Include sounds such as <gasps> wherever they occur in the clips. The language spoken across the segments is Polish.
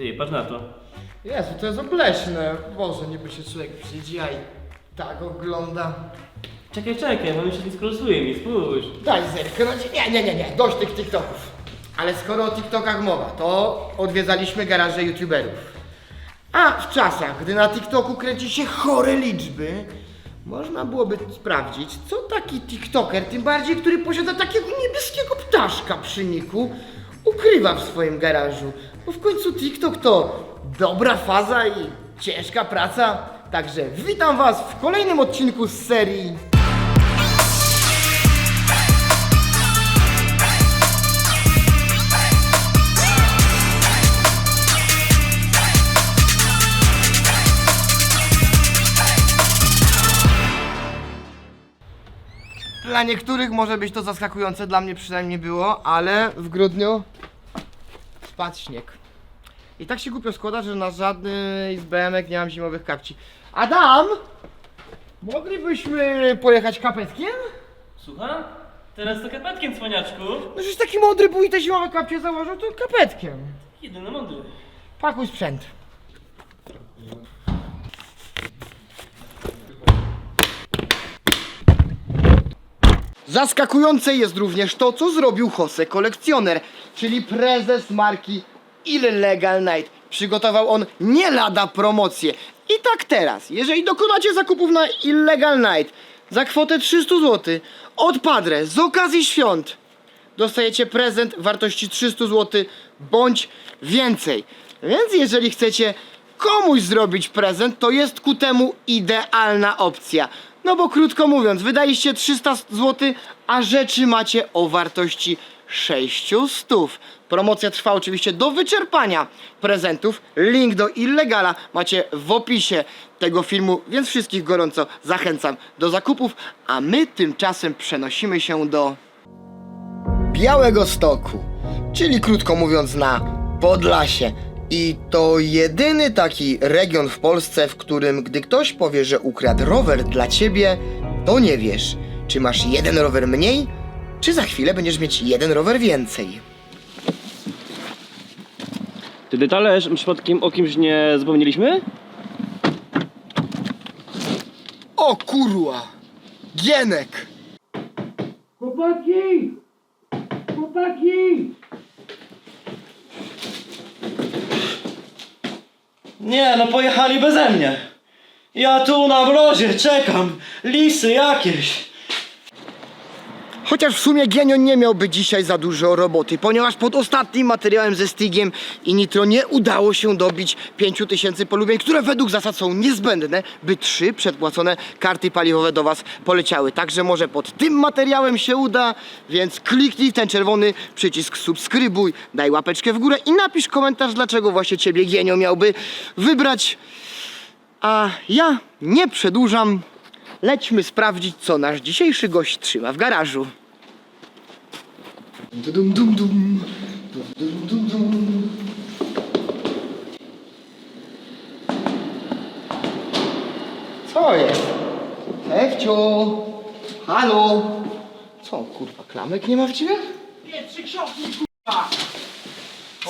Ty, patrz na to. Jezu, to jest obleśne. Boże, niby się człowiek przyjdzie, a i tak ogląda. Czekaj, czekaj, bo mi się nie skrosuje mi, spójrz. Daj zerknąć. Nie, nie, nie, nie. Dość tych TikToków. Ale skoro o TikTokach mowa, to odwiedzaliśmy garaże YouTuberów. A w czasach, gdy na TikToku kręci się chore liczby, można byłoby sprawdzić, co taki TikToker, tym bardziej, który posiada takiego niebieskiego ptaszka przy niku, ukrywa w swoim garażu. Bo w końcu TikTok to dobra faza i ciężka praca. Także witam Was w kolejnym odcinku z serii Dla niektórych może być to zaskakujące, dla mnie przynajmniej było, ale w grudniu spadł śnieg. I tak się głupio składa, że na żadnej z BMek nie mam zimowych kapci. Adam! Moglibyśmy pojechać kapetkiem? Słucham? Teraz to kapetkiem, cwaniaczku. No przecież taki mądry był i te zimowe kapcie założył, to kapetkiem. Jedyny mądry. Pakuj sprzęt. Zaskakujące jest również to, co zrobił Jose Kolekcjoner, czyli prezes marki Illegal Night. Przygotował on nie lada promocję. I tak teraz, jeżeli dokonacie zakupów na Illegal Night za kwotę 300 zł od Padre z okazji świąt, dostajecie prezent wartości 300 zł bądź więcej. Więc jeżeli chcecie komuś zrobić prezent, to jest ku temu idealna opcja. No bo krótko mówiąc, wydaliście 300 zł, a rzeczy macie o wartości 600. Promocja trwa oczywiście do wyczerpania prezentów. Link do Illegala macie w opisie tego filmu, więc wszystkich gorąco zachęcam do zakupów, a my tymczasem przenosimy się do Białego Stoku, czyli krótko mówiąc na Podlasie. I to jedyny taki region w Polsce, w którym gdy ktoś powie, że ukradł rower dla ciebie, to nie wiesz, czy masz jeden rower mniej, czy za chwilę będziesz mieć jeden rower więcej. Ty detale przypadkiem o kimś nie zapomnieliśmy? O kurwa! Gienek! Chłopaki! Chłopaki! Nie, no pojechali beze mnie. Ja tu na mrozie czekam. Lisy jakieś. Chociaż w sumie Genio nie miałby dzisiaj za dużo roboty, ponieważ pod ostatnim materiałem ze Stigiem i Nitro nie udało się dobić 5000 polubień, które według zasad są niezbędne, by trzy przedpłacone karty paliwowe do Was poleciały. Także może pod tym materiałem się uda, więc kliknij w ten czerwony przycisk subskrybuj, daj łapeczkę w górę i napisz komentarz, dlaczego właśnie Ciebie Genio miałby wybrać. A ja nie przedłużam. Lećmy sprawdzić, co nasz dzisiejszy gość trzyma w garażu. Dum, dum, dum. Dum, dum, dum, dum. Co jest? Ewcio! Halo! Co, kurwa, klamek nie ma w ciebie? Nie, trzy książki, kurwa.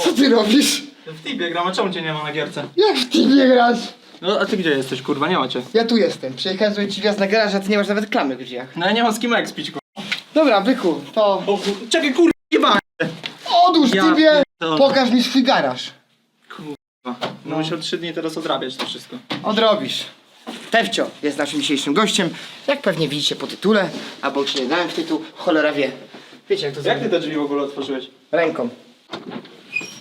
Co ty robisz? W Tibie gram, a czemu cię nie ma na gierce? Jak w teamie grasz? No a ty gdzie jesteś, kurwa? Nie macie. Ja tu jestem. Przyjechałem zrobić ci wjazd na garaż, a ty nie masz nawet klamek w drzwiach. No ja nie mam z kim expić, kurwa. Dobra, byku, to O, kur... Czekaj, kurwa, odłóż Ja tybie, pierdolę. pokaż mi swój garaż. Kurwa. No musiał trzy dni teraz odrabiać to wszystko. Odrobisz. Tewcio jest naszym dzisiejszym gościem. Jak pewnie widzicie po tytule, albo czy nie dałem w tytuł, cholera wie. Wiecie jak to Jak ty te drzwi w ogóle otworzyłeś? Ręką.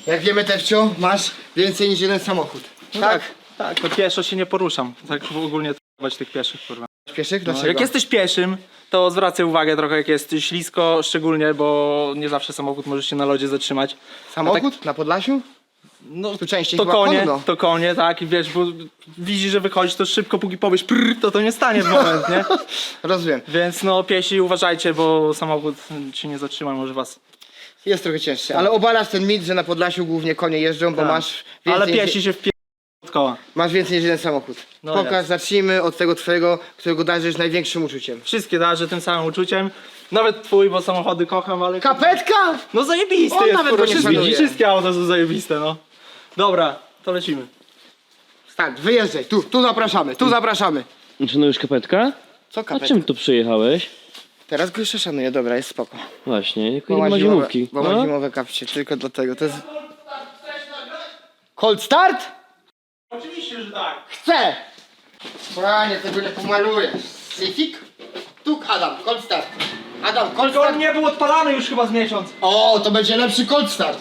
Jak wiemy Tewcio, masz więcej niż jeden samochód. tak? Tak, to pieszo się nie poruszam. Tak ogólnie traktować tych pieszych, kurwa. Pieszych? No, Dlaczego? jak jesteś pieszym, to zwracaj uwagę trochę jak jest ślisko, szczególnie, bo nie zawsze samochód może się na lodzie zatrzymać. Samochód na Podlasiu? No, Tu częściej to chyba konie, konno. to konie, tak, i wiesz, bo widzisz, że wychodzi, to szybko, póki powiesz prr, to to nie stanie w moment, nie? <laughs> Rozumiem. Więc no, piesi uważajcie, bo samochód się nie zatrzyma, może was. Jest trochę cięższy, ale obalasz ten mit, że na Podlasiu głównie konie jeżdżą, bo Tak. masz Ale piesi się wpier... koła. masz więcej niż jeden samochód. No Pokaż, jest. zacznijmy od tego twojego, którego darzysz największym uczuciem. Wszystkie darzę tym samym uczuciem. Nawet twój, bo samochody kocham, ale... Kapetka! No zajebisty On jest, nawet kurwa, go nie wszystkie, szanuje. wszystkie auta są zajebiste, no. Dobra, to lecimy. Start, wyjeżdżaj, tu, tu zapraszamy, tu zapraszamy. Szanujesz kapetka? Co A czym tu przyjechałeś? Teraz go jeszcze szanuję, dobra, jest spoko. Właśnie, tylko Bo nie ma zimówki. bo ma No? zimowe kapcie, tylko dlatego, to jest... Cold start? Że tak. Chcę! Panie, tego nie pomalujesz. Syfik? Tu, Adam, cold start. Adam, cold start. nie był odpalany już chyba z miesiąc. O, to będzie lepszy cold start.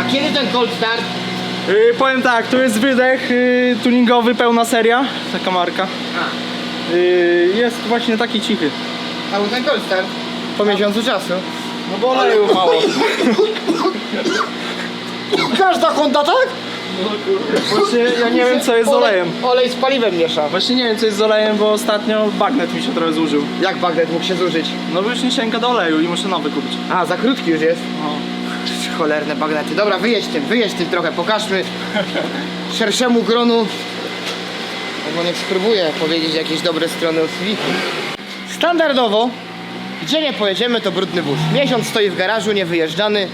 A kiedy ten cold start? Yy, powiem tak, tu jest wydech yy, tuningowy, pełna seria, taka marka. A, Yy, jest właśnie taki cichy. a był ten cold start? Po miesiącu czasu. No bo oleju mało. Każda Honda tak? Właśnie ja nie wiem co jest z olejem. Olej z paliwem miesza. Właśnie nie wiem co jest z olejem, bo ostatnio bagnet mi się trochę zużył. Jak bagnet mógł się zużyć? No bo już nie sięga do oleju i muszę nowy kupić. A, za krótki już jest. No. Cholerne bagnety. Dobra, wyjedź tym, wyjedź tym trochę, pokażmy szerszemu gronu. Albo niech spróbuję powiedzieć jakieś dobre strony o Civicu. Standardowo, gdzie nie pojedziemy, to brudny wóz. Miesiąc stoi w garażu, niewyjeżdżany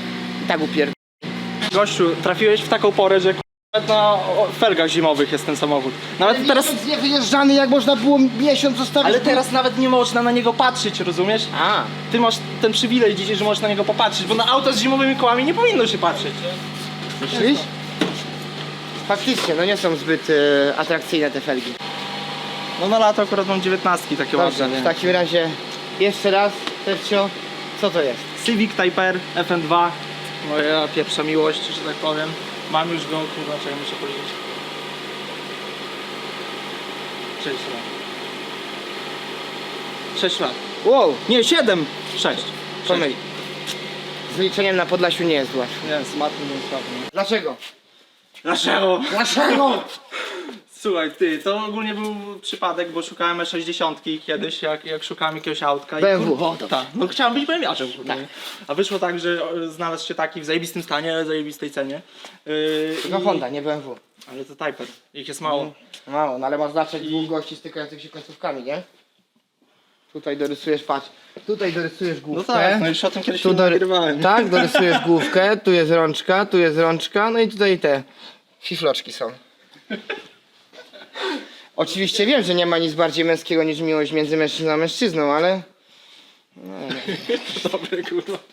i tak upierd... Gościu, trafiłeś w taką porę, że nawet na felgach zimowych jest ten samochód. Nawet teraz... Miesiąc niewyjeżdżany, jak można było miesiąc zostawić... Ale teraz nawet nie można na niego patrzeć, rozumiesz? A, Ty masz ten przywilej dzisiaj, że możesz na niego popatrzeć, bo na auta z zimowymi kołami nie powinno się patrzeć. myślisz? Faktycznie, no nie są zbyt e, atrakcyjne te felgi. No na lato akurat mam 19 takie Dobrze, ładne. w takim razie jeszcze raz, Tercio, co to jest? Civic Type R FN2, moja pierwsza miłość, że tak powiem. Mam już go, kurwa, czekaj, muszę powiedzieć. 6 lat. 6 lat. Wow, Nie, 7! 6. pomyli. Z liczeniem na Podlasiu nie jest łatwo. Nie, z matmy nie sprawdzę. Dlaczego? Dlaczego? Dlaczego? Słuchaj, ty, to ogólnie był przypadek, bo szukałem E60 kiedyś, jak, jak szukałem jakiegoś autka. BMW, kur- o, dobrze. tak, no chciałem być BMW-arzem. Tak. A wyszło tak, że o, znalazł się taki w zajebistym stanie, zajebistej cenie. Yy, Tylko i- Honda, nie BMW. Ale to Typer, ich jest mało. Mało, no ale masz znaczek dwóch gości stykających się końcówkami, nie? Tutaj dorysujesz, patrz, tutaj dorysujesz No główkę. tak, no już o tym kiedyś tu dory- nagrywałem. Tak, <laughs> dorysujesz główkę, tu jest rączka, tu jest rączka, no i tutaj te fifloczki są. Oczywiście wiem, że nie ma nic bardziej męskiego niż miłość między mężczyzną a mężczyzną, ale... <laughs> Dobry kurwa. <laughs>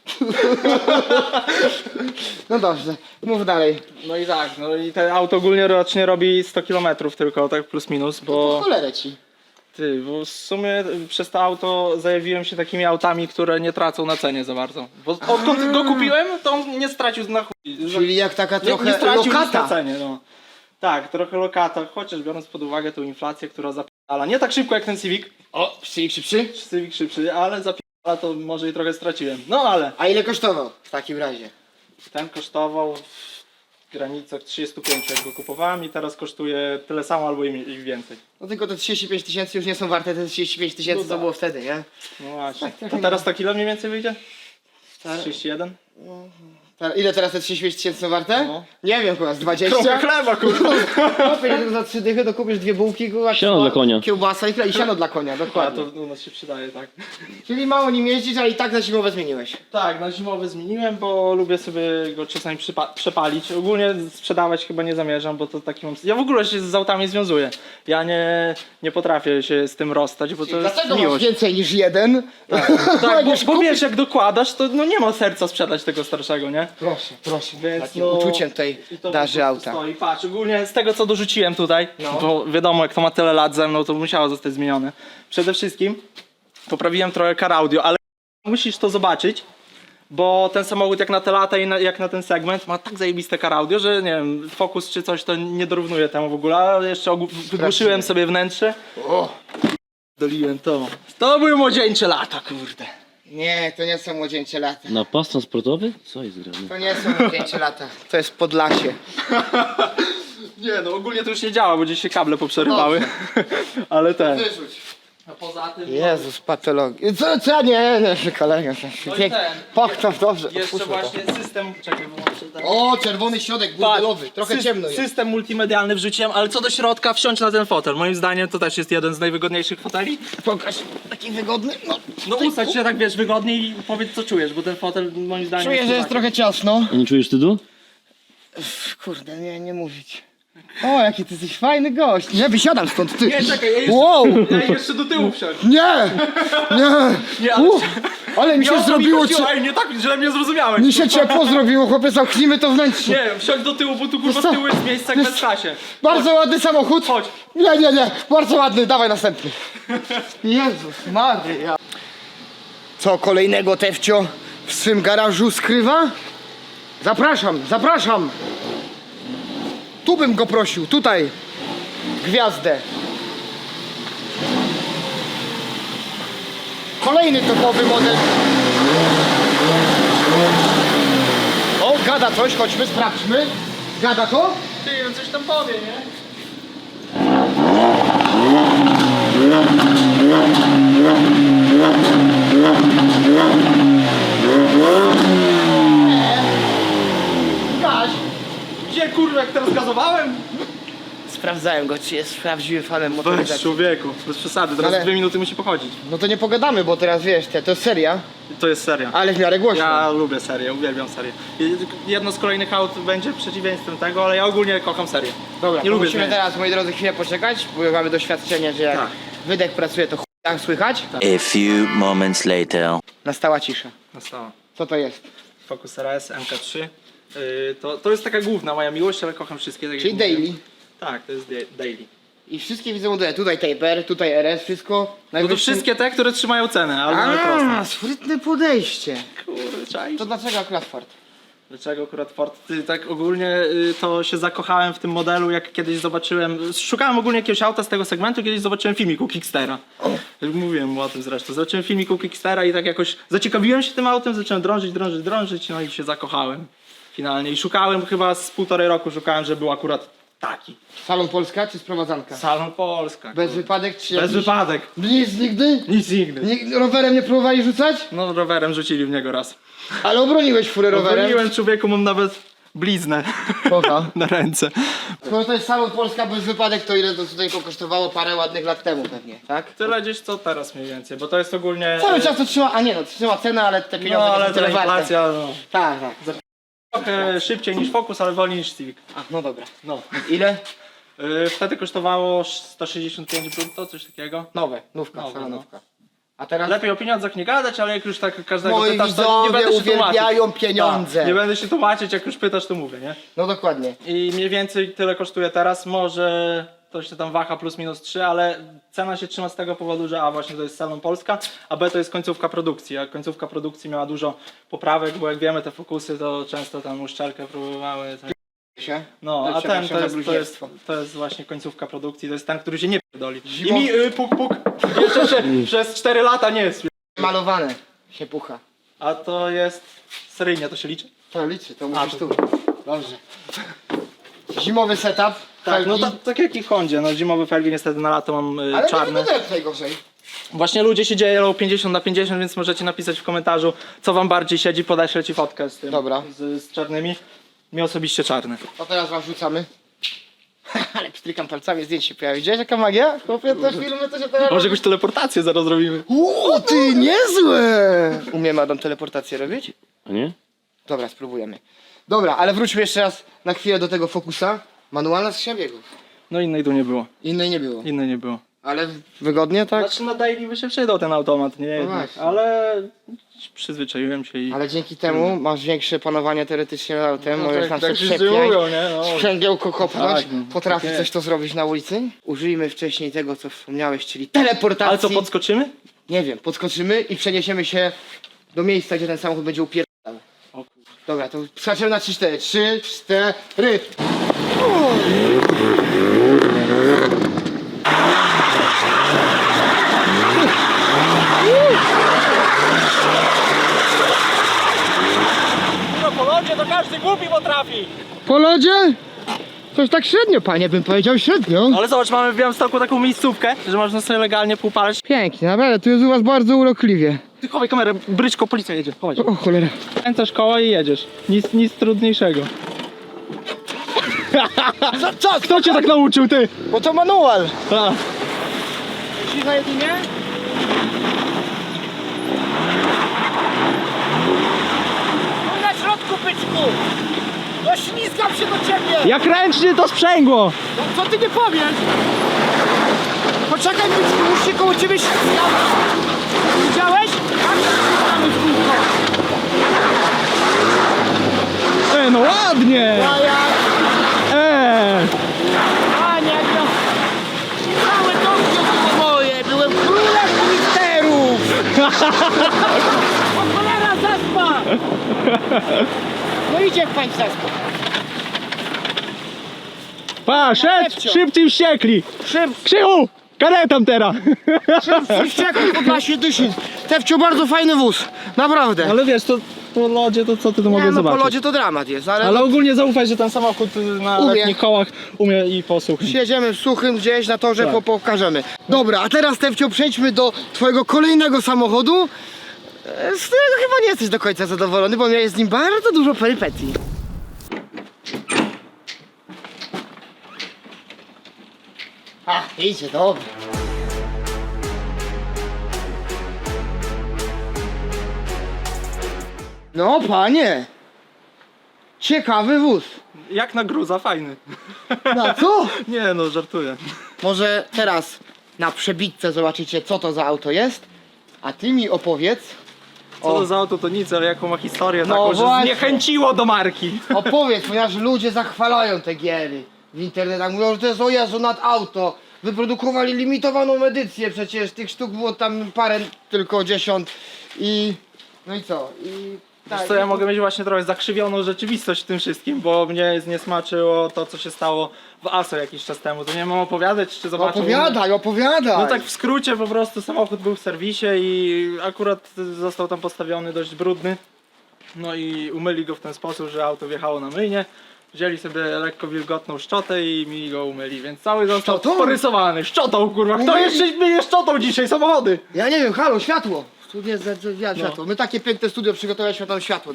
No dobrze, mów dalej. No i tak, no i te auto ogólnie rocznie robi 100 km tylko, tak plus minus, Po bo cholerę ci. Ty, bo w sumie przez to auto zajawiłem się takimi autami, które nie tracą na cenie za bardzo. Bo odkąd go kupiłem, to on nie stracił na chuj. Czyli jak taka Nie, trochę nie stracił nic na lokata. cenie, no. Tak, trochę lokata, chociaż biorąc pod uwagę tą inflację, która zapierdala. Nie tak szybko jak ten Civic, O, szybszy, szybszy. Civic szybszy, ale zapierdala to może i trochę straciłem. No ale A ile kosztował w takim razie? ten kosztował granicach 35 jak go kupowałem i teraz kosztuje tyle samo albo i i więcej. No tylko te 35 tysięcy już nie są warte te 35 tysięcy, No co tak. było wtedy, nie? No właśnie. Tak, To teraz to kilo mniej więcej wyjdzie? 31? Te- Ile teraz te 35 tysięcy są warte? No. Nie wiem, chyba z 20. Trochę chleba, kurwa. <laughs> No, pieniądze za trzy dychy, to kupisz dwie bułki, kurwa, Siano dla konia. Kiełbasa i, i siano <laughs> dla konia, A dokładnie. to u nas się przydaje, tak. Czyli mało nim jeździsz, ale i tak na zimowe zmieniłeś. Tak, na zimowy zmieniłem, bo lubię sobie go czasami przypa- przepalić. Ogólnie sprzedawać chyba nie zamierzam, bo to taki mam... Ja w ogóle się z autami związuję. Ja nie, nie potrafię się z tym rozstać, bo to jest Dlatego masz miłość. więcej niż jeden. Tak, <laughs> bo, bo wiesz, jak dokładasz, to no nie ma serca sprzedać tego starszego, nie? Proszę, proszę. Więc Takim no, uczuciem tutaj i to darzy po auta. Stoi. Patrz, ogólnie z tego co dorzuciłem tutaj, No. bo wiadomo jak to ma tyle lat ze mną, to musiało zostać zmienione. Przede wszystkim poprawiłem trochę car audio, ale musisz to zobaczyć, bo ten samochód jak na te lata i na, jak na ten segment ma tak zajebiste car audio, że nie wiem, Focus czy coś to nie dorównuje temu w ogóle, ale jeszcze ogó- wygłuszyłem sobie wnętrze, O, doliłem to. To były młodzieńcze lata, kurde. Nie, to nie są młodzieńcze lata. Na pas transportowy? Co jest grane? To nie są młodzieńcze lata. To jest Podlasie. <laughs> Nie no, ogólnie to już nie działa, bo gdzieś się kable poprzerywały, <laughs> ale ten. Wyrzuć. A poza tym... Jezus, patologia. Co, co? Nie, nie, kolega. No i <laughs> Pięknie. ten. Pochczaw, dobrze. Jeszcze to. właśnie system... Czekaj, wyłączę tak. O, czerwony środek burdelowy. Trochę Sys- ciemno jest. System multimedialny wrzuciłem, ale co do środka, wsiądź na ten fotel. Moim zdaniem to też jest jeden z najwygodniejszych foteli. Pokaż. Taki wygodny. No, No usadź się tak wiesz wygodnie i powiedz co czujesz, bo ten fotel moim zdaniem czuję, że jest taki. trochę ciasno. A nie czujesz wstydu? Kurde, nie, nie mówić. O, jaki ty jesteś fajny gość. Nie, wysiadam stąd, ty. Nie, czekaj, ja jeszcze, Wow! ja jeszcze do tyłu wsiąść. Nie! Nie! Nie, ale- ale mi się zrobiło... Cie... Ej, nie tak, źle mnie zrozumiałeś. Mi się ciepło zrobiło, chłopie, zamknijmy to wnętrze. Nie, wsiądź do tyłu, bo tu kurwa z tyłu jest miejsce jak bez czasie. Bardzo ładny samochód. Chodź. Nie, nie, nie. Bardzo ładny, dawaj następny. Jezus Maria. Co kolejnego Tefcio w swym garażu skrywa? Zapraszam, zapraszam. Tu bym go prosił, tutaj. Gwiazdę. Kolejny topowy model. O, gada coś, chodźmy, sprawdźmy. Gada to? Ty, on coś tam powie, nie? Gaś. Gdzie kurwa, jak teraz gazowałem? Sprawdzałem go, czy jest prawdziwym fanem Weź motoryzacji. człowieku, bez przesady, teraz Ale- dwie minuty musi pochodzić. No to nie pogadamy, bo teraz wiesz, te, to jest seria, To jest seria. ale w miarę głośno. Ja lubię serię, uwielbiam serię. Jedno z kolejnych aut będzie przeciwieństwem tego, ale ja ogólnie kocham serię. Dobra, nie to lubię musimy zmieniać. teraz, moi drodzy, chwilę poczekać, bo mamy doświadczenie, że jak Tak. wydech pracuje, to chuj słychać. A few moments later. Nastała cisza. Nastała. Co to jest? Focus RS MK3. Yy, to, to jest taka główna moja miłość, ale kocham wszystkie. Tak jak Czyli mówiłem. daily. Tak, to jest da- daily. I wszystkie widzę modele. Tutaj Taper, tutaj RS, wszystko. No to wszystkie te, które trzymają cenę, ale proste. A, sprytne podejście. Czaisz? To dlaczego akurat Ford? Dlaczego akurat Ford? Ty, tak ogólnie y, to się zakochałem w tym modelu, jak kiedyś zobaczyłem. Szukałem ogólnie jakiegoś auta z tego segmentu, kiedyś zobaczyłem filmik u Kickstera. Mówiłem o tym zresztą. Zobaczyłem filmik u Kickstera i tak jakoś zaciekawiłem się tym autem, zacząłem drążyć, drążyć, drążyć, no i się zakochałem finalnie. I szukałem chyba z półtorej roku, szukałem, że był akurat taki. Salon Polska czy sprowadzanka? Salon Polska. Bez kurde. wypadek czy Bez jakiś... wypadek. Nic nigdy? Nic nigdy. Nie, rowerem nie próbowali rzucać? No rowerem rzucili w niego raz. Ale obroniłeś furę rowerem. Obroniłem człowieku, mam nawet bliznę Kocha. <laughs> na ręce. Skoro to jest Salon Polska bez wypadek, to ile to tutaj kosztowało parę ładnych lat temu pewnie, tak? Tyle gdzieś co teraz mniej więcej, bo to jest ogólnie... Cały czas to trzyma, a nie no, trzyma cenę, ale te No pieniądze ale są warte. inflacja, no. Tak, tak. Trochę szybciej niż Focus, ale wolniej niż Civic. A, no dobra. No. Ile? Yy, wtedy kosztowało 165 brutto, coś takiego. Nowe, nówka, Nowe, salonówka. A teraz? Lepiej o pieniądzach nie gadać, ale jak już tak każdego Moi pytasz, to nie widzowie będę się tłumaczyć. uwielbiają pieniądze. Tak, nie będę się tłumaczyć, jak już pytasz, to mówię, nie? No dokładnie. I mniej więcej tyle kosztuje teraz, może to się tam waha plus minus 3, ale cena się trzyma z tego powodu, że A właśnie to jest Salon Polska, a B to jest końcówka produkcji, a końcówka produkcji miała dużo poprawek, bo jak wiemy te fokusy to często tam uszczelkę próbowały. Tak. Się? No, a ten to jest, to, jest, to jest właśnie końcówka produkcji, to jest ten, który się nie pierdoli. I mi y, puk puk, jeszcze się przez 4 lata nie jest. Malowane się pucha. A to jest seryjnie, to się liczy? To liczy, to A, musisz to- tu. Dobrze. Zimowy setup. Tak, no felgi. ta, tak jak i Hondzie, no zimowe felgi niestety na lato mam y, Ale czarne. nie wygląda tutaj gorzej. Właśnie ludzie się dzielą 50 na 50, więc możecie napisać w komentarzu, co wam bardziej siedzi, podeślę ci fotkę z tym. Dobra. Z, z czarnymi. Mi osobiście czarny. To teraz wam rzucamy. <laughs> Ale pstrykam palcami, zdjęcie się pojawi. Widziałeś jaka magia? Chłopie, te filmy to się teraz... Może jakąś teleportację zaraz zrobimy. Uuu, ty, niezłe! Umiemy Adam teleportację robić? A nie? Dobra, spróbujemy. Dobra, ale wróćmy jeszcze raz na chwilę do tego fokusa. Manualna skrzynia biegów. No innej tu nie było. Innej nie było. Innej nie było. Ale wygodnie, tak? Znaczy na daily by się przydał ten automat, nie jednak, właśnie. ale przyzwyczaiłem się i... Ale dzięki temu masz większe panowanie teoretycznie nad autem, No możesz tak- nam tak się żyłują, nie? No. sprzęgiełko kopnąć, Tak, no. potrafi coś to zrobić na ulicy. Użyjmy wcześniej tego, co wspomniałeś, czyli teleportacji. Ale co, podskoczymy? Nie wiem, podskoczymy i przeniesiemy się do miejsca, gdzie ten samochód będzie upierdalał. Dobra, to skaczemy na 3-4. 3, 4. No po lodzie to każdy głupi potrafi! Po lodzie? Coś tak średnio, panie, bym powiedział średnio. Ale zobacz, mamy w Białymstoku taką miejscówkę, że można sobie legalnie półpalać. Pięknie, naprawdę, tu jest u was bardzo urokliwie. Ty chowaj kamerę, bryczko, policja jedzie, chowaj. O cholera. Kręcasz koło i jedziesz. Nic, nic trudniejszego. Co, co? Kto cię tak nauczył, ty? Bo to manual. A. Cicha jedynie? No na środku, byczku! No ślizgam się do ciebie! Jak ręcznie to sprzęgło! No, co ty nie powiesz? Poczekaj, byczku, już się koło ciebie ślizgam! Widziałeś? Tam ślizgamy w kółko. E, no ładnie! A ja... E, Panie, jak ja... Całe Tokio było moje! Byłem królem Twitterów! O cholera, zaspa! No idzie w państwa. pa, szedł, Lepcio. szybciej wściekli! Szym, Krzychu! Karetam teraz! szym, wściekł po klasie Dysin. Tewcio, bardzo fajny wóz. Naprawdę. Ale wiesz, to po lodzie to co ty tu mogę no po zobaczyć? lodzie to dramat jest, ale, Ale ogólnie zaufaj, że ten samochód y, na Umie. letnich kołach umie i posłuch. Siedziemy w suchym gdzieś na torze, Tak. po, pokażemy. Dobra, a teraz Tewcio przejdźmy do twojego kolejnego samochodu, e, z którego chyba nie jesteś do końca zadowolony, bo miałeś z nim bardzo dużo perypetii. A, idzie, dobra. No, panie. Ciekawy wóz. Jak na gruza, fajny. Na co? <laughs> Nie no, żartuję. Może teraz na przebitce zobaczycie, co to za auto jest, a ty mi opowiedz, Co to za auto to nic, ale jaką ma historię No taką, że właśnie. zniechęciło do marki. <laughs> opowiedz, ponieważ ludzie zachwalają te giery w internetach, mówią, że to jest o Jezu nad auto, wyprodukowali limitowaną edycję, przecież tych sztuk było tam parę, tylko dziesiąt i no i co, i Wiesz tak, co, ja mogę mieć właśnie trochę zakrzywioną rzeczywistość w tym wszystkim, bo mnie zniesmaczyło to, co się stało w ASO jakiś czas temu. To nie mam opowiadać, czy zobaczyć. opowiadaj, opowiadaj. No tak w skrócie po prostu samochód był w serwisie i akurat został tam postawiony dość brudny. No i umyli go w ten sposób, że auto wjechało na myjnie. Wzięli sobie lekko wilgotną szczotę i mi go umyli, więc cały został Szczotą? porysowany. Szczotą kurwa, kto Umyli? jeszcze myje szczotą dzisiaj samochody? Ja nie wiem, halo, światło. Tu jest za- za- No. światło. My takie piękne studio przygotowaliśmy tam światło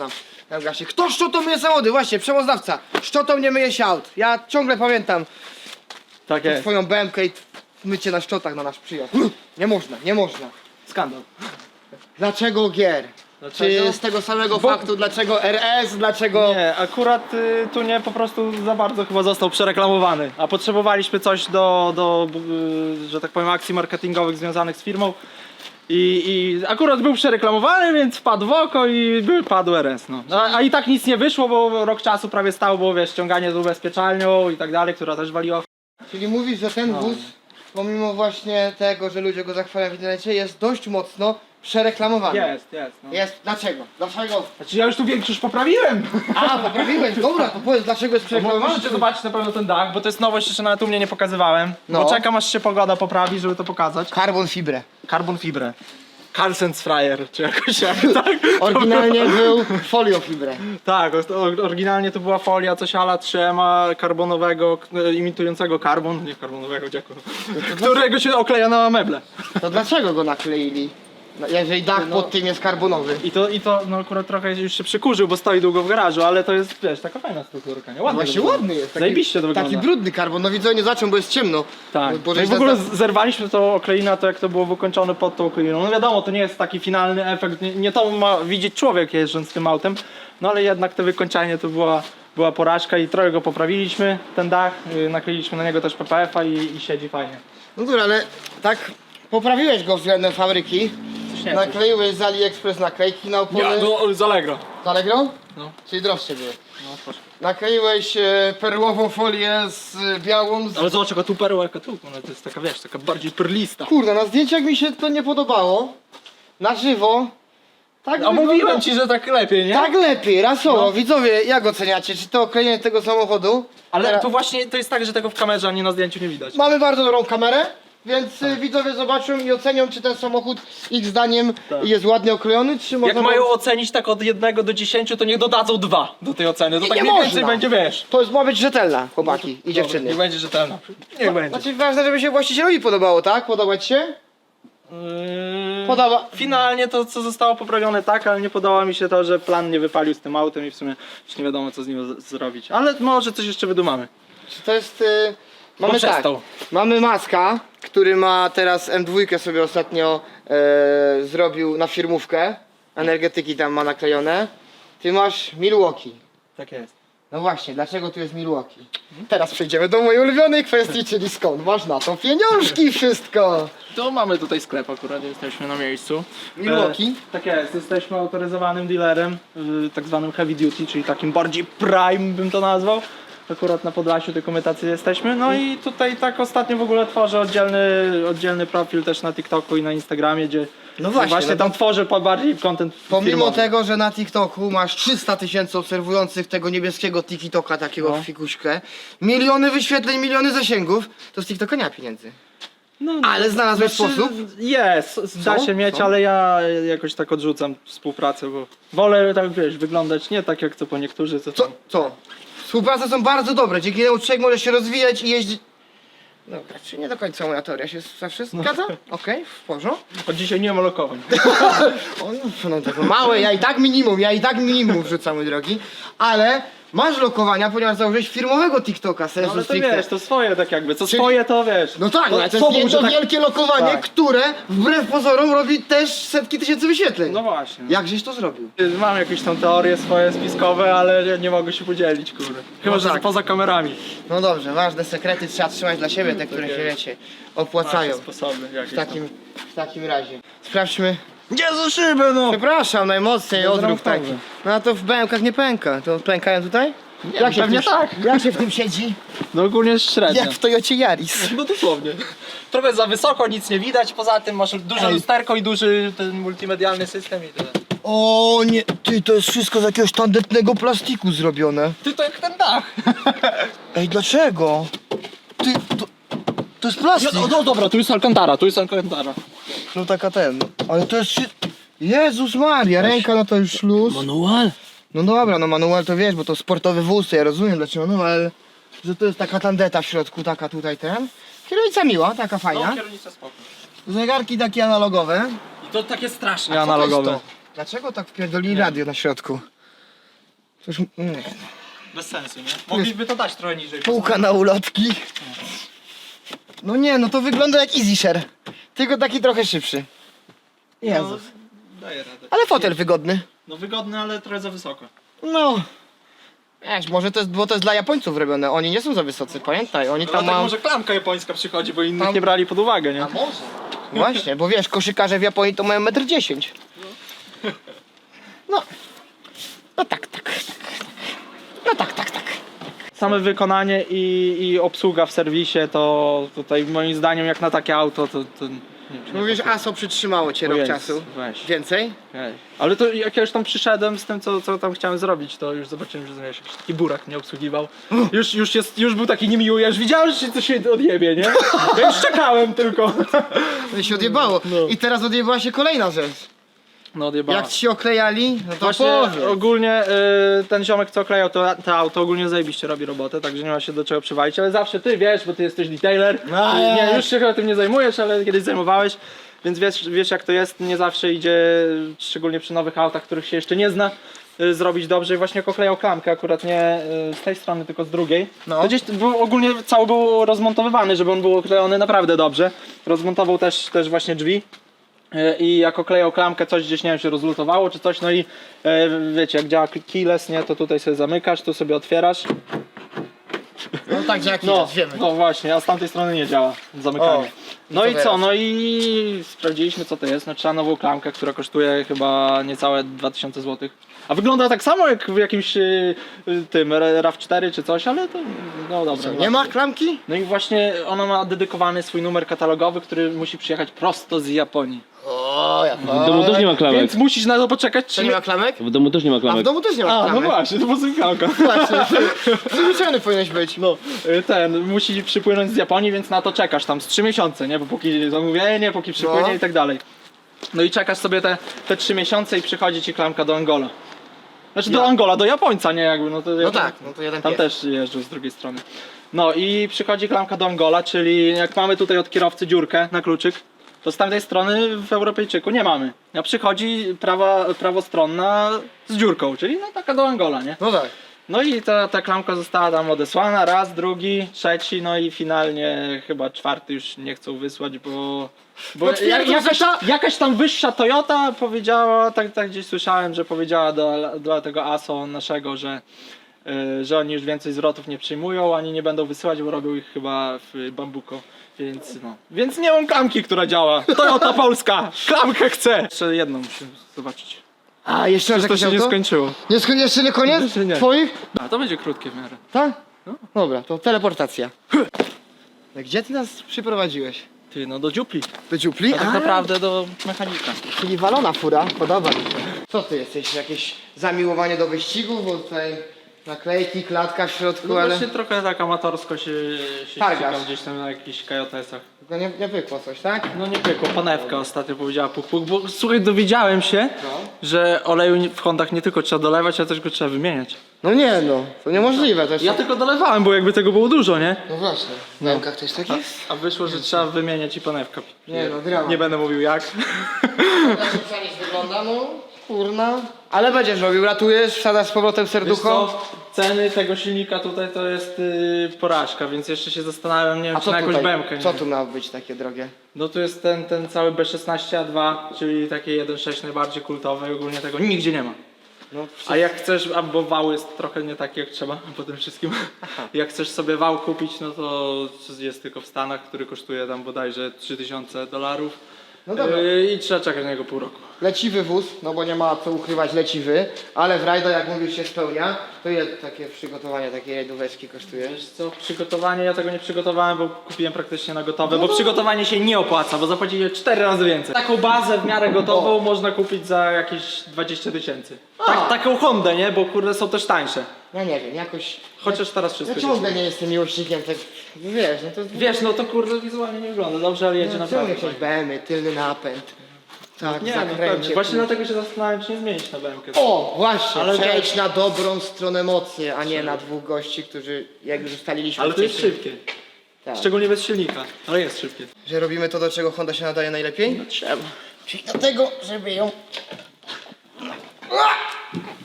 gaśnie. Kto szczotą myje samochody? Właśnie, przewozdawca. Szczotą nie myje się aut. Ja ciągle pamiętam Tak twoją BMK i mycie na szczotach na nasz przyjazd. <clears throat> Nie można, nie można. Skandal. Dlaczego gier? Dlaczego? Czy z tego samego Bo- faktu, dlaczego RS, dlaczego... Nie, akurat y, tu nie po prostu za bardzo chyba został przereklamowany, a potrzebowaliśmy coś do, do y, że tak powiem, akcji marketingowych związanych z firmą. I, I akurat był przereklamowany, więc wpadł w oko i był, padł RS. No. A, a i tak nic nie wyszło, bo rok czasu prawie stał, bo wiesz, ściąganie z ubezpieczalnią i tak dalej, która też waliła. Czyli mówisz, że ten No. wóz, pomimo właśnie tego, że ludzie go zachwalają w internecie, jest dość mocno przereklamowany. Jest, jest. No. Jest. Dlaczego? Dlaczego? Znaczy ja już tu większość poprawiłem. A, poprawiłeś, dobra, to powiedz, dlaczego jest Mo- przereklamowany? Możecie zobaczyć na pewno ten dach, bo to jest nowość, jeszcze nawet u mnie nie pokazywałem. No. Bo czekam aż się pogoda poprawi, żeby to pokazać. Carbon fibrę. Carbon fibrę. Carlsen's Fryer, czy jakoś jak, <laughs> tak? Oryginalnie był folio fibrę. Tak, o- o- oryginalnie to była folia coś ala 3M karbonowego, k- e, imitującego karbon, nie karbonowego, dziękuję, którego się okleja na meble. To dlaczego go nakleili? No, Jeżeli dach No. pod tym jest karbonowy. I to, i to no akurat trochę już się przykurzył, bo stoi długo w garażu, ale to jest, wiesz, taka fajna strukturka, nie? Ładnie Właśnie wygląda. ładny jest. Taki, Zajebiście to wygląda. Taki brudny karbon. No widzę, nie zaczął, bo jest ciemno. Tak, Bo no i w ogóle zerwaliśmy to okleina, to jak to było wykończone pod tą okleiną. No wiadomo, to nie jest taki finalny efekt, nie, nie to ma widzieć człowiek jeżdżąc tym autem, no ale jednak to wykończanie to była, była porażka i trochę go poprawiliśmy, ten dach, yy, nakleiliśmy na niego też PPF-a i, i siedzi fajnie. No dobra, ale tak poprawiłeś go względem fabryki. Nie Nakleiłeś z AliExpress naklejki na opony. Ja, no, z Allegro. Z Allegro? No. Czyli droższe były. No, proszę. Nakleiłeś e, perłową folię z e, białą. Z... Ale zobacz jaka tu perła, jaka tu, ona to jest taka, wiesz, taka bardziej perlista. Kurde, na zdjęciach mi się to nie podobało. Na żywo. Tak A wygląda- mówiłem ci, że tak lepiej, nie? Tak lepiej, rasowo. No. Widzowie, jak oceniacie? Czy to oklejenie tego samochodu? Ale Teraz- to właśnie to jest tak, że tego w kamerze ani na zdjęciu nie widać. Mamy bardzo dobrą kamerę. Więc y, widzowie zobaczą i ocenią, czy ten samochód ich zdaniem jest ładnie oklejony, czy można... Jak mają ocenić tak od 1 do 10, to niech dodadzą 2 do tej oceny. To Nie, tak nie mniej więcej można. będzie, wiesz. To jest, ma być rzetelna, chłopaki i dziewczyny. Niech będzie rzetelna. Niech będzie. Znaczy ważne, żeby się właścicielowi podobało, tak? Podobać się? Yy, Podoba. Finalnie to, co zostało poprawione tak, ale nie podoba mi się to, że plan nie wypalił z tym autem i w sumie już nie wiadomo, co z nim z- zrobić. Ale może coś jeszcze wydumamy. To jest... Y, mamy Bo tak, przestał. mamy Maska, który ma teraz M2 sobie ostatnio e, zrobił na firmówkę. Energetyki tam ma naklejone. Ty masz Milwaukee. Tak jest. No właśnie, dlaczego tu jest Milwaukee? Teraz przejdziemy do mojej ulubionej kwestii, czyli skąd masz na to pieniążki i wszystko. To mamy tutaj sklep akurat, jesteśmy na miejscu. Milwaukee? E, tak jest, jesteśmy autoryzowanym dealerem, y, tak zwanym heavy duty, czyli takim bardziej prime bym to nazwał. Akurat na Podlasiu tylko my tacy jesteśmy. No i tutaj tak ostatnio w ogóle tworzę oddzielny, oddzielny profil też na TikToku i na Instagramie, gdzie No właśnie, właśnie no tam tworzę po bardziej content Pomimo firmowy. tego, że na TikToku masz 300 tysięcy obserwujących tego niebieskiego TikToka, takiego No. fikuśkę, miliony wyświetleń, miliony zasięgów, to z TikToka nie ma pieniędzy. No, Ale znalazłeś Znaczy, sposób? Jest, da Co? się mieć, Co? ale ja jakoś tak odrzucam współpracę, bo wolę tak wiesz, wyglądać nie tak jak to po niektórzy, co Co? tam. Co? Współprace są bardzo dobre, dzięki temu człowiek może się rozwijać i jeździć... Dobra, czy nie do końca moja teoria się zawsze zgadza? Okej, w porządku. Od dzisiaj nie ma lokowań. <laughs> O, no, no tego małe, ja i tak minimum, ja i tak minimum wrzucam, mój drogi. Ale masz lokowania, ponieważ założyłeś firmowego TikToka, No, sensu ale to stricte. wiesz, to swoje tak jakby, co Czyli- swoje to wiesz. No tak, no, ale to jest jedno tak- wielkie lokowanie, Tak. które wbrew pozorom robi też setki tysięcy wyświetleń. No właśnie. Jakżeś to zrobił? Mam jakieś tam teorie swoje spiskowe, ale nie, nie mogę się podzielić, kurde. Chyba, No że tak. poza kamerami. No dobrze, ważne sekrety trzeba trzymać dla siebie, te, które się wiecie, opłacają. Sposoby jakieś W takim, w takim razie. Sprawdźmy. Gdzie za szybę, no! Przepraszam, najmocniej No, odruch taki. No a to w BMK nie pęka. To pękają tutaj? Jak się w pewnie tym, tak. Jak się w tym siedzi? No ogólnie jest średnio. Jak w Toyocie Yaris. No dosłownie. Trochę za wysoko, nic nie widać, poza tym masz duże Ej. lusterko i duży ten multimedialny system i tyle. O nie, ty, to jest wszystko z jakiegoś tandetnego plastiku zrobione. Ty to jak ten dach. <laughs> Ej, dlaczego? Ty, to, to jest plastik. No, no dobra, tu jest Alcantara, tu jest Alcantara. No taka ten, ale to jest... Jezus Maria, ręka no to już luz. Manual? No dobra, no manual to wiesz, bo to sportowy wóz, ja rozumiem dlaczego, no ale... Że to jest taka tandeta w środku, taka tutaj ten. Kierownica miła, taka fajna. No, kierownica spoko. Zegarki takie analogowe. I to takie strasznie Co to analogowe. jest to? Dlaczego tak wpierdolili radio na środku? To już... Nie. Bez sensu, nie? Mogliby to dać trochę niżej. Półka na ulotki. No nie, no to wygląda jak EasyShare. Tylko taki trochę szybszy. Jezus. No, daje radę. Ale fotel wygodny. No wygodny, ale trochę za wysoko. No. Wiesz, może to jest, bo to jest dla Japońców robione. Oni nie są za wysocy, pamiętaj. Oni tam Dlatego mają... może klamka japońska przychodzi, bo innych Tam- nie brali pod uwagę, nie? A może? Właśnie, bo wiesz, koszykarze w Japonii to mają 1,10 m. No. No tak, tak, tak. No tak, tak, tak. Same wykonanie i, i obsługa w serwisie to tutaj moim zdaniem jak na takie auto to... to nie, nie Mówisz, ASO przytrzymało cię rok czasu. Weź. Więcej? Ej. Ale to jak ja już tam przyszedłem z tym, co, co tam chciałem zrobić, to już zobaczyłem, że wiesz, jakiś taki burak mnie obsługiwał. <gasps> Już, już, jest, już był taki niemiły, ja już widziałem, że się coś się odjebie, nie? Ja już czekałem tylko. <laughs> To się odjebało. No. I teraz odjebała się kolejna rzecz. No. Jak ci się oklejali, no to Właśnie powiedz. ogólnie y, ten ziomek co oklejał to, to auto ogólnie zajebiście robi robotę, także nie ma się do czego przywalić, ale zawsze ty wiesz, bo ty jesteś detailer, No, nie, już się chyba tym nie zajmujesz, ale kiedyś zajmowałeś, więc wiesz, wiesz jak to jest, nie zawsze idzie, szczególnie przy nowych autach, których się jeszcze nie zna, y, zrobić dobrze. I właśnie oklejał klamkę, akurat nie y, z tej strony, tylko z drugiej, No. to gdzieś był, ogólnie cały był rozmontowywany, żeby on był oklejony naprawdę dobrze, rozmontował też, też właśnie drzwi, i jak oklejał klamkę, coś gdzieś, nie wiem, się rozlutowało czy coś, no i e, wiecie, jak działa keyless, nie, to tutaj sobie zamykasz, tu sobie otwierasz. No tak, że jak No, wiemy. no właśnie, a z tamtej strony nie działa zamykanie. O, no i co, no i sprawdziliśmy co to jest, no trzeba nową klamkę, która kosztuje chyba niecałe 2000 zł. A wygląda tak samo jak w jakimś e, e, tym RAV4 czy coś, ale to no dobra. Nie ma klamki? No i właśnie ona ma dedykowany swój numer katalogowy, który musi przyjechać prosto z Japonii. O, O, ja W domu też nie ma klamek. Więc musisz na to poczekać To nie ma klamek? W domu też nie ma A w klamek. domu też nie ma A, no klamek. właśnie, to po prostu klamka. Właśnie, przyzwyczajony powinieneś być. No, y, ten, musi przypłynąć z Japonii, więc na to czekasz tam z 3 miesiące, nie? Bo póki zamówienie, póki przypłynie No. i tak dalej. No i czekasz sobie te, te 3 miesiące i przychodzi ci klamka do Angola. Znaczy do Ja. Angola, do Japońca, nie jakby, no to No tak, no to jeden Tam pies. też jeżdżą z drugiej strony. No i przychodzi klamka do Angola, czyli jak mamy tutaj od kierowcy dziurkę na kluczyk, to z tamtej strony w Europejczyku nie mamy. A przychodzi prawa, prawostronna z dziurką, czyli no taka do Angola, nie? No tak. No i ta, ta klamka została tam odesłana, raz, drugi, trzeci, no i finalnie chyba czwarty już nie chcą wysłać, bo... Bo Potwierdzam, ja, jakaś, jakaś tam wyższa Toyota powiedziała, tak, tak gdzieś słyszałem, że powiedziała do, dla tego ASO naszego, że, y, że oni już więcej zwrotów nie przyjmują, ani nie będą wysyłać, bo robią ich chyba w Bambuko. Więc no. Więc nie mam klamki, która działa. Toyota Polska! Klamkę chcę! Jeszcze jedną musimy zobaczyć. A, jeszcze raz To jakieś się nie auto? skończyło. Nie sko- jeszcze nie koniec? Jeszcze nie. Twoich? A to będzie krótkie w miarę. Tak? Dobra, to teleportacja. Gdzie ty nas przyprowadziłeś? Ty, no do dziupli. Do dziupli? A tak naprawdę do mechanika. Czyli walona fura, podoba mi się. Co ty jesteś? Jakieś zamiłowanie do wyścigów? Bo tutaj naklejki, klatka w środku, No ale właśnie trochę tak amatorsko się, się Targasz. ścigam gdzieś tam na jakichś kajotesach. tylko nie, nie pykło coś, tak? No nie pykło, panewka ostatnio powiedziała puk puk, bo słuchaj, dowiedziałem się, No. że oleju w Hondach nie tylko trzeba dolewać, ale też go trzeba wymieniać. No nie no, to niemożliwe też. Ja tylko dolewałem, bo jakby tego było dużo, nie? No właśnie. W Niemkach też tak jest? A wyszło, że trzeba wymieniać i panewka. Nie no, dramat. Nie będę mówił jak. Psanis wygląda, no kurna. Ale będziesz robił, ratujesz, wsadzasz z powrotem Wiesz serducho. co, ceny tego silnika tutaj to jest yy, porażka, więc jeszcze się zastanawiam, nie wiem, A czy co na jakąś tutaj? bębkę. nie Co wiem. tu ma być takie drogie? No tu jest ten, ten cały B16A2, czyli takie 1.6 najbardziej kultowe i ogólnie tego nigdzie nie ma. No, A jak chcesz, a bo wał jest trochę nie taki jak trzeba po tym wszystkim. <laughs> Jak chcesz sobie wał kupić, no to jest tylko w Stanach, który kosztuje tam bodajże 3000 dolarów. No dobra. Yy, I trzeba czekać na niego pół roku. Leciwy wóz, no bo nie ma co ukrywać leciwy, ale w rajdo jak mówisz się spełnia, to jest takie przygotowanie takiej rajdóweczki kosztuje. Wiesz co, przygotowanie, ja tego nie przygotowałem, bo kupiłem praktycznie na gotowe, No bo przygotowanie się nie opłaca, bo zapłacicie 4 razy więcej. Taką bazę w miarę gotową można kupić za jakieś 20 tysięcy. Tak, taką Hondę, nie? Bo kurde są też tańsze. Ja nie wiem, jakoś... Chociaż teraz Ja wszystko ciągle dzieci. nie jestem miłośnikiem tak, wiesz, no to... Wiesz, no to kurde wizualnie nie wygląda dobrze, ale jedzie no, naprawdę. ciągle jakieś BM-y, tylny napęd. Tak, Nie, no zakręcie. pewnie. Właśnie dlatego się zastanawiam, czy nie zmienić na BMK. O, właśnie, Ale przejdź na dobrą stronę mocy, a nie na dwóch gości, którzy, jak już ustaliliśmy Ale to jest wcześniej, szybkie. Tak. Szczególnie bez silnika, ale jest szybkie. że robimy to, do czego Honda się nadaje najlepiej? Trzeba. Czyli do tego, żeby ją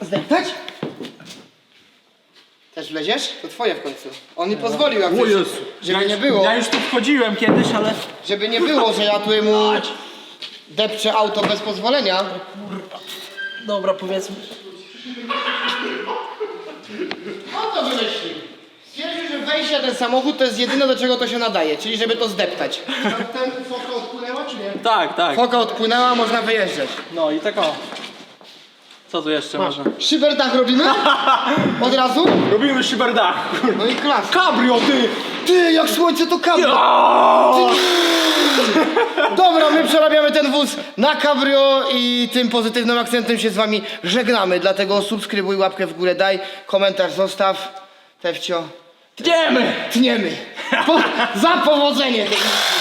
zdeptać? Też wleziesz? To twoje w końcu. On mi pozwolił, jak O coś, Jezu. żeby nie było, Ja już tu wchodziłem kiedyś, ale... żeby nie było, że ja tu mu depczę auto bez pozwolenia. Dobra, powiedzmy. On to wymyślił. Stwierdził, że wejście na ten samochód to jest jedyne, do czego to się nadaje, czyli żeby to zdeptać. Ten foka odpłynęła, czy nie? Tak, tak. Foka odpłynęła, można wyjeżdżać. No i tak o. Co tu jeszcze można? Szyberdach robimy? <laughs> Od razu? Robimy szyberdach. No i klas. Cabrio, ty! Ty, jak słońce to kabrio! Dobra, my przerabiamy ten wóz na cabrio i tym pozytywnym akcentem się z wami żegnamy. Dlatego subskrybuj, łapkę w górę daj, komentarz zostaw. Tewcio, Idziemy! tniemy. Po, za powodzenie tej misji.